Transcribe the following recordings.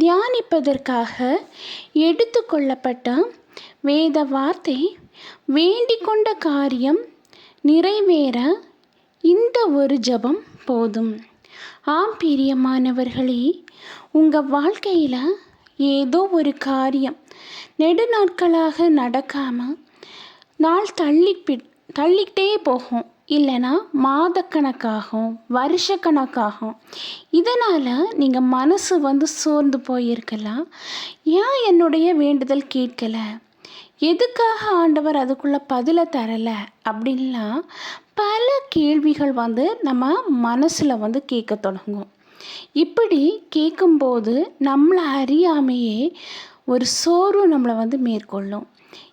தியானிப்பதற்காக எடுத்துக்கொள்ளப்பட்ட வேத வார்த்தை வேண்டிக் கொண்ட காரியம் நிறைவேற இந்த ஒரு ஜெபம் போதும். ஆம் பிரியமானவர்களே உங்கள் வாழ்க்கையில் ஏதோ ஒரு காரியம் நெடுநாட்களாக நடக்காமல் நாள் தள்ளி தள்ளிக்கிட்டே போகும். இல்லைன்னா மாதக்கணக்காகும் வருஷக்கணக்காகும். இதனால் நீங்கள் மனசு வந்து சோர்ந்து போயிருக்கலாம் ஏன் என்னுடைய வேண்டுதல் கேட்கலை? எதுக்காக ஆண்டவர் அதுக்குள்ளே பதிலை தரலை? அப்படின்லாம் பல கேள்விகள் வந்து நம்ம மனசில் வந்து கேட்க தொடங்கும். இப்படி கேட்கும்போது நம்மளை அறியாமையே ஒரு சோர்வு நம்மளை வந்து மேற்கொள்ளும்.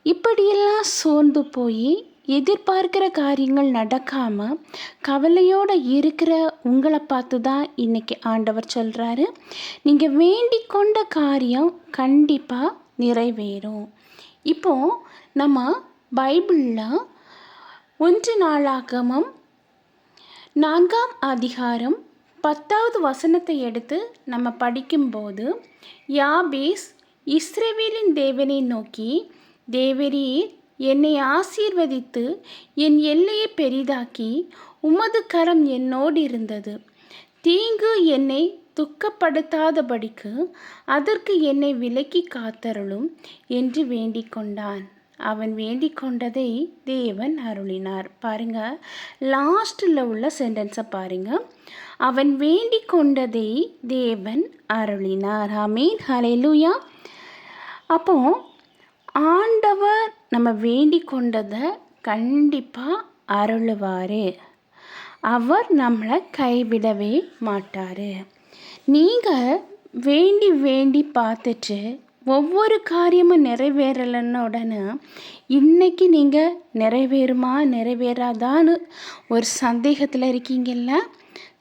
இப்படியெல்லாம் சோர்ந்து போய் எதிர்பார்க்கிற காரியங்கள் நடக்காமல் கவலையோடு இருக்கிற உங்களை பார்த்து தான் இன்றைக்கி ஆண்டவர் சொல்கிறாரு நீங்கள் வேண்டி கொண்ட காரியம் கண்டிப்பாக நிறைவேறும். இப்போது நம்ம பைபிளில் ஒன்று நாளாகமம் நான்காம் அதிகாரம் பத்தாவது வசனத்தை எடுத்து நம்ம படிக்கும்போது யாபேஸ் இஸ்ரேவேலின் தேவனை நோக்கி தேவரீர் என்னை ஆசீர்வதித்து என் எல்லையை பெரிதாக்கி உமது கரம் என்னோடு இருந்தது. தீங்கு என்னை துக்கப்படுத்தாதபடிக்கு அதற்கு என்னை விலக்கி காத்தருளும் என்று வேண்டிக் கொண்டான். அவன் வேண்டிக் கொண்டதை தேவன் அருளினார். பாருங்க லாஸ்டில் உள்ள சென்டென்ஸை பாருங்க. அவன் வேண்டிக் கொண்டதை தேவன் அருளினார். ஆமீன். ஹலெலுயா அப்போது ஆண்டவர் நம்ம வேண்டி கொண்டதை கண்டிப்பாக அருளுவார். அவர் நம்மளை கைவிடவே மாட்டார். நீங்கள் வேண்டி வேண்டி பார்த்துட்டு ஒவ்வொரு காரியமும் நிறைவேறலைன்னு உடனே இன்றைக்கி நீங்கள் நிறைவேறுமா நிறைவேறாதான்னு ஒரு சந்தேகத்தில் இருக்கீங்கல்ல?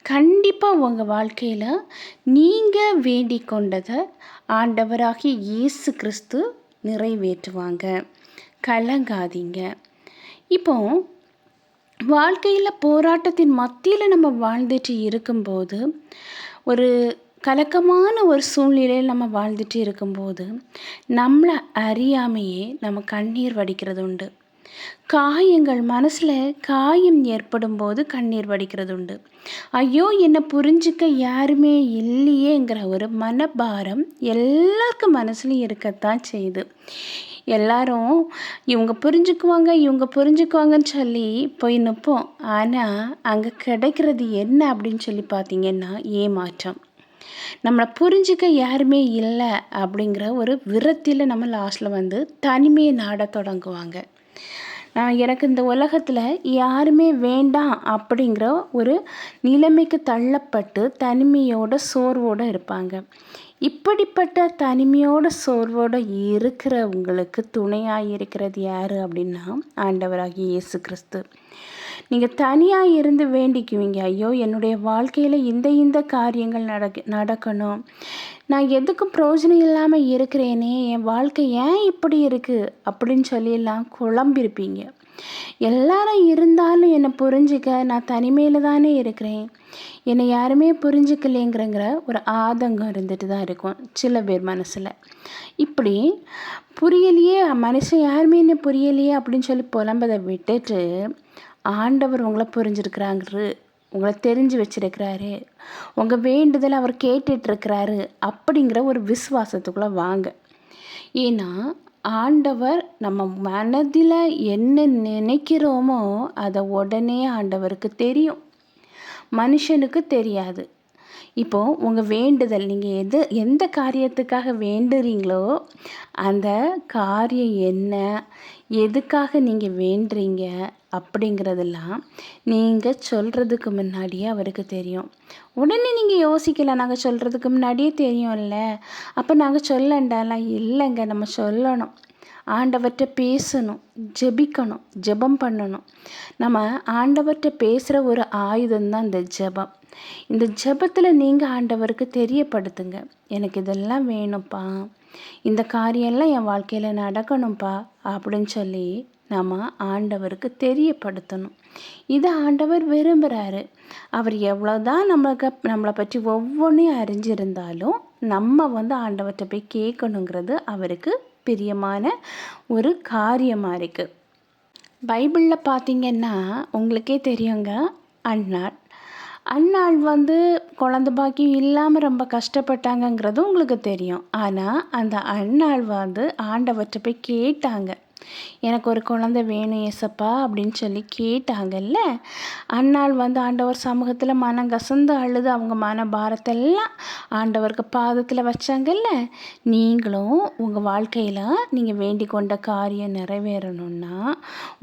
கண்டிப்பாக உங்கள் வாழ்க்கையில் நீங்கள் வேண்டிக் கொண்டதை ஆண்டவராகிய இயேசு கிறிஸ்து நிறைவேற்றுவாங்க. கலங்காதீங்க. இப்போ வாழ்க்கையில் போராட்டத்தின் மத்தியில் நம்ம வாழ்ந்துட்டு இருக்கும்போது ஒரு கலக்கமான ஒரு சூழ்நிலையில் நம்ம வாழ்ந்துட்டு இருக்கும்போது நம்மளை அறியாமையே நம்ம கண்ணீர் வடிக்கிறது உண்டு காயங்கள் மனசில் காயம் ஏற்படும் போது கண்ணீர் வடிக்கிறது உண்டு ஐயோ என்னை புரிஞ்சிக்க யாருமே இல்லையேங்கிற ஒரு மனபாரம் எல்லாருக்கும் மனசுலையும் இருக்கத்தான் செய்யுது. எல்லாரும் இவங்க புரிஞ்சுக்குவாங்க இவங்க புரிஞ்சுக்குவாங்கன்னு சொல்லி போய் நிற்போம் ஆனால் அங்கே கிடைக்கிறது என்ன அப்படின்னு சொல்லி பார்த்தீங்கன்னா ஏமாற்றம். நம்மளை புரிஞ்சிக்க யாருமே இல்லை அப்படிங்கிற ஒரு விரத்தியில் நம்ம லாஸ்ட்டில் வந்து தனிமையை நாட தொடங்குவாங்க. நான் எனக்கு இந்த உலகத்தில் யாருமே வேண்டாம் அப்படிங்கிற ஒரு நிலைமைக்கு தள்ளப்பட்டு தனிமையோட சோர்வோடு இருப்பாங்க. இப்படிப்பட்ட தனிமையோட சோர்வோடு இருக்கிறவங்களுக்கு துணையாக இருக்கிறது யார் அப்படின்னா ஆண்டவராகிய இயேசு கிறிஸ்து. நீங்கள் தனியாக இருந்து வேண்டிக்குவீங்க. ஐயோ என்னுடைய வாழ்க்கையில் இந்த இந்த காரியங்கள் நடக்க நடக்கணும். நான் எதுக்கும் பிரயோஜனம் இல்லாமல் இருக்கிறேனே என் வாழ்க்கை ஏன் இப்படி இருக்குது அப்படின்னு சொல்லியெல்லாம் குழம்பிருப்பீங்க. எல்லாரும் இருந்தாலும் என்னை புரிஞ்சிக்க நான் தனிமையில் தானே இருக்கிறேன். என்னை யாருமே புரிஞ்சிக்கலைங்கிறங்கிற ஒரு ஆதங்கம் இருந்துட்டு தான் இருக்கும் சில பேர் மனசில். இப்படி புரியலையே மனுஷன் யாருமே என்ன புரியலையே அப்படின்னு சொல்லி புலம்பதை விட்டுட்டு ஆண்டவர் உங்களை புரிஞ்சிருக்கிறாங்கிறது உங்களை தெரிஞ்சு வச்சிருக்கிறாரு உங்கள் வேண்டுதல் அவர் கேட்டுட்ருக்கிறாரு அப்படிங்கிற ஒரு விசுவாசத்துக்குள்ளே வாங்க. ஏன்னா ஆண்டவர் நம்ம மனதில் என்ன நினைக்கிறோமோ அதை உடனே ஆண்டவருக்கு தெரியும். மனுஷனுக்கு தெரியாது. இப்போது உங்கள் வேண்டுதல் நீங்கள் எது எந்த காரியத்துக்காக வேண்டுறீங்களோ அந்த காரியம் என்ன எதுக்காக நீங்கள் வேண்டுறீங்க அப்படிங்கிறதெல்லாம் நீங்கள் சொல்கிறதுக்கு முன்னாடியே அவருக்கு தெரியும். உடனே நீங்கள் யோசிக்கல நாங்கள் சொல்கிறதுக்கு முன்னாடியே தெரியும்ல. அப்போ நாங்கள் சொல்லண்டாலாம் இல்லைங்க நம்ம சொல்லணும். ஆண்டவர்கிட்ட பேசணும் ஜெபிக்கணும் ஜெபம் பண்ணணும். நம்ம ஆண்டவர்கிட்ட பேசுகிற ஒரு ஆயுதம் தான் இந்த ஜெபம். இந்த ஜெபத்தில் நீங்கள் ஆண்டவருக்கு தெரியப்படுத்துங்க. எனக்கு இதெல்லாம் வேணும்ப்பா. இந்த காரியம்லாம் என் வாழ்க்கையில் நடக்கணும்ப்பா அப்படின்னு சொல்லி நம்ம ஆண்டவருக்கு தெரியப்படுத்தணும். இதை ஆண்டவர் விரும்புகிறாரு அவர் எவ்வளோதான் நம்மளுக்கு நம்மளை பற்றி ஒவ்வொன்றையும் அறிஞ்சிருந்தாலும் நம்ம வந்து ஆண்டவர்கிட்ட போய் கேட்கணுங்கிறது அவருக்கு பிரியமான ஒரு காரியமாக இருக்குது பைபிளில் பார்த்தீங்கன்னா உங்களுக்கே தெரியுங்க அண்ணாள் அண்ணாள் வந்து குழந்த பாக்கியம் இல்லாமல் ரொம்ப கஷ்டப்பட்டாங்கங்கிறது உங்களுக்கு தெரியும். ஆனால் அந்த அண்ணாள் வந்து ஆண்டவற்றை போய் கேட்டாங்க. எனக்கு ஒரு குழந்த வேணும் ஏசப்பா அப்படின்னு சொல்லி கேட்டாங்கல்ல. அன்னாள் வந்து ஆண்டவர் சமூகத்தில் மனம் கசந்து அழுது அவங்க மன பாரத்தெல்லாம் ஆண்டவருக்கு பாதத்தில் வச்சாங்கல்ல. நீங்களும் உங்கள் வாழ்க்கையில் நீங்கள் வேண்டி கொண்ட காரியம் நிறைவேறணும்னா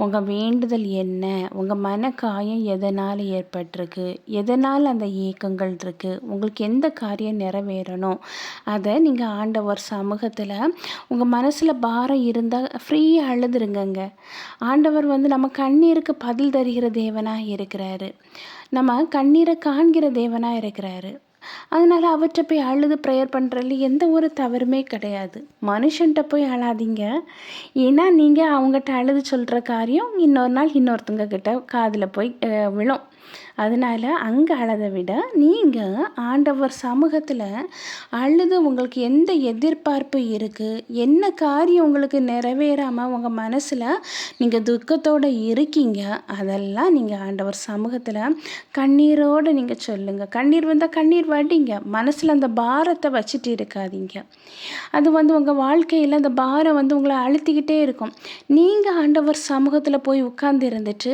உங்கள் வேண்டுதல் என்ன? உங்கள் மன காயம் எதனால் ஏற்பட்டிருக்கு? எதனால் அந்த ஏக்கங்கள் இருக்குது உங்களுக்கு எந்த காரியம் நிறைவேறணும்? அதை நீங்கள் ஆண்டவர் சமூகத்தில் உங்கள் மனசில் பாரம் இருந்தால் ஃப்ரீயாக அழுதுருங்கங்க. ஆண்டவர் வந்து நம்ம கண்ணீருக்கு பதில் தருகிற தேவனாக இருக்கிறாரு. நம்ம கண்ணீரை காண்கிற தேவனாக இருக்கிறாரு. அதனால் அவற்றை போய் அழுது ப்ரேயர் பண்ணுறதுல எந்த ஒரு தவறுமே கிடையாது. மனுஷன்கிட்ட போய் அழாதீங்க. ஏன்னா நீங்கள் அவங்ககிட்ட அழுது சொல்கிற காரியம் இன்னொரு நாள் இன்னொருத்தங்க கிட்ட காதில் போய் விழும். அதனால் அங்கே அழதை விட நீங்கள் ஆண்டவர் சமூகத்தில் அழுது உங்களுக்கு எந்த எதிர்பார்ப்பு இருக்குது என்ன காரியம் உங்களுக்கு நிறைவேறாமல் உங்கள் மனசில் நீங்கள் துக்கத்தோடு இருக்கீங்க? அதெல்லாம் நீங்கள் ஆண்டவர் சமூகத்தில் கண்ணீரோடு நீங்கள் சொல்லுங்கள் கண்ணீர் வந்தால் கண்ணீர் வடிங்க. மனசில் அந்த பாரத்தை வச்சுட்டு இருக்காதீங்க. அது வந்து உங்கள் வாழ்க்கையில் அந்த பாரம் வந்து உங்களை அழுத்திக்கிட்டே இருக்கும். நீங்கள் ஆண்டவர் சமூகத்தில் போய் உட்கார்ந்து இருந்துட்டு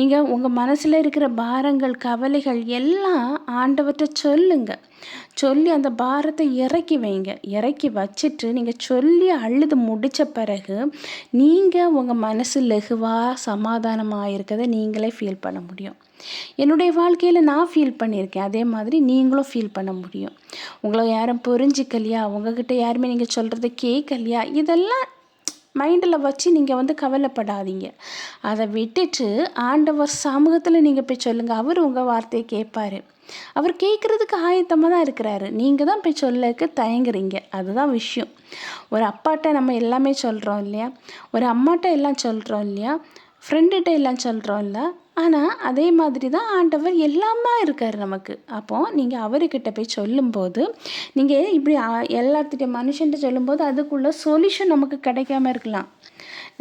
நீங்கள் உங்கள் மனசில் இருக்கிற பாரங்கள் கவலைகள் எல்லாம் ஆண்டவர்கிட்ட சொல்லுங்க. சொல்லி அந்த பாரத்தை இறக்கி வைங்க. இறக்கி வச்சுட்டு நீங்கள் சொல்லி அழுது முடித்த பிறகு நீங்கள் உங்கள் மனசு லெகுவாக சமாதானமாக இருக்கிறத நீங்களே ஃபீல் பண்ண முடியும். என்னுடைய வாழ்க்கையில் நான் ஃபீல் பண்ணியிருக்கேன். அதே மாதிரி நீங்களும் ஃபீல் பண்ண முடியும். உங்களை யாரும் புரிஞ்சிக்கலையா? உங்ககிட்ட யாருமே நீங்கள் சொல்கிறத கேட்கலையா இதெல்லாம் மைண்டில் வச்சு நீங்கள் வந்து கவலைப்படாதீங்க. அதை விட்டுட்டு ஆண்டவர் சமூகத்தில் நீங்கள் போய் சொல்லுங்கள் அவர் உங்கள் வார்த்தையை கேட்பார். அவர் கேட்குறதுக்கு ஆயத்தமாக தான் இருக்கிறாரு. நீங்கள் தான் போய் சொல்லக்கு தயங்குறீங்க. அதுதான் விஷயம். ஒரு அப்பாட்ட நம்ம எல்லாமே சொல்கிறோம் இல்லையா? ஒரு அம்மாட்ட எல்லாம் சொல்கிறோம் இல்லையா? ஃப்ரெண்டுகிட்ட எல்லாம் சொல்கிறோம் இல்லை ஆனால் அதே மாதிரி தான் ஆண்டவர் எல்லாமா இருக்கார் நமக்கு. அப்போது நீங்கள் அவர்கிட்ட போய் சொல்லும்போது நீங்கள் இப்படி எல்லாத்துக்கிட்ட மனுஷன்ட்டு சொல்லும்போது அதுக்குள்ள சொல்யூஷன் நமக்கு கிடைக்காம இருக்கலாம்.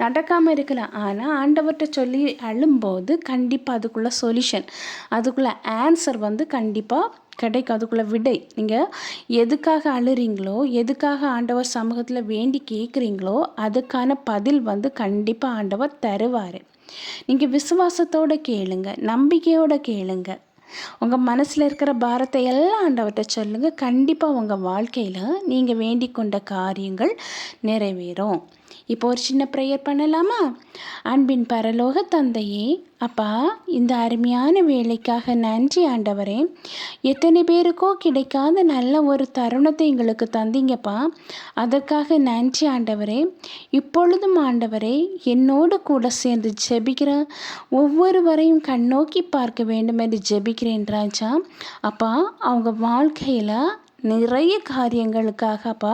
நடக்காமல் இருக்கலாம். ஆனால் ஆண்டவர்கிட்ட சொல்லி அழும்போது கண்டிப்பாக அதுக்குள்ளே சொல்யூஷன் அதுக்குள்ளே ஆன்சர் வந்து கண்டிப்பாக கிடைக்கும். அதுக்குள்ளே விடை. நீங்கள் எதுக்காக அழுறீங்களோ எதுக்காக ஆண்டவர் சமூகத்தில் வேண்டி கேட்குறீங்களோ அதுக்கான பதில் வந்து கண்டிப்பாக ஆண்டவர் தருவார். நீங்கள் விசுவாசத்தோடு கேளுங்க நம்பிக்கையோடு கேளுங்க. உங்கள் மனசில் இருக்கிற பாரத்தை எல்லாம் ஆண்டவர்கிட்ட சொல்லுங்கள் கண்டிப்பாக உங்கள் வாழ்க்கையில் நீங்கள் வேண்டிக் கொண்ட காரியங்கள் நிறைவேறும். இப்போ ஒரு சின்ன ப்ரேயர் பண்ணலாமா? அன்பின் பரலோக தந்தையே அப்பா இந்த அருமையான வேலைக்காக நன்றி ஆண்டவரே. எத்தனை பேருக்கோ கிடைக்காத நல்ல ஒரு தருணத்தை எங்களுக்கு தந்தீங்கப்பா. அதற்காக நன்றி ஆண்டவரே. இப்பொழுதும் ஆண்டவரே என்னோடு கூட சேர்ந்து ஜெபிக்கிற ஒவ்வொருவரையும் கண்ணோக்கி பார்க்க வேண்டும் என்று ஜெபிக்கிறேன் ராஜா. அப்பா அவங்க வாழ்க்கையில் நிறைய காரியங்களுக்காகப்பா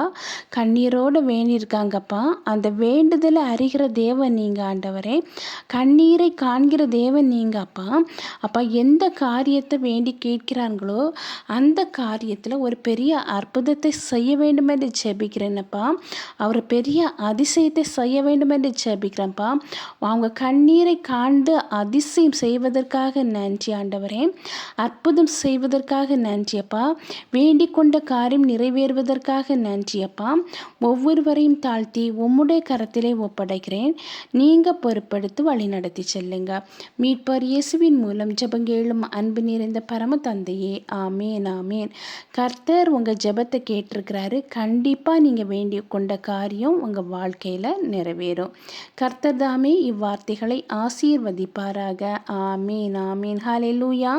கண்ணீரோடு வேண்டியிருக்காங்கப்பா. அந்த வேண்டுதலை அறிகிற தேவன் நீங்கள் ஆண்டவரே. கண்ணீரை காண்கிற தேவன் நீங்கள் அப்பா அப்பா எந்த காரியத்தை வேண்டி கேட்கிறாங்களோ அந்த காரியத்தில் ஒரு பெரிய அற்புதத்தை செய்ய வேண்டும் என்று ஜெபிக்கிறேன்னப்பா அவர் பெரிய அதிசயத்தை செய்ய வேண்டும் என்று ஜெபிக்கிறேன்ப்பா. அவங்க கண்ணீரை காண்டு அதிசயம் செய்வதற்காக நன்றி ஆண்டவரே. அற்புதம் செய்வதற்காக நன்றியப்பா. வேண்டிக் கொண்ட காரியம் நிறைவேறுவதற்காக நன்றியப்பா ஒவ்வொருவரையும் தாழ்த்தி உம்முடைய கரத்திலே ஒப்படைக்கிறேன். நீங்கள் பொறுப்படுத்தி வழி நடத்தி செல்லுங்க. மீட்பர் இயேசுவின் மூலம் ஜபங்கேளும் அன்பு நிறைந்த பரம தந்தையே ஆமேன் ஆமேன். கர்த்தர் உங்கள் ஜபத்தை கேட்டிருக்கிறாரு. கண்டிப்பாக நீங்கள் வேண்டிய கொண்ட காரியம் உங்கள் வாழ்க்கையில் நிறைவேறும். கர்த்தர் தாமே இவ்வார்த்தைகளை ஆசீர்வதிப்பாராக. ஆமேன் ஆமேன். ஹாலே லூயா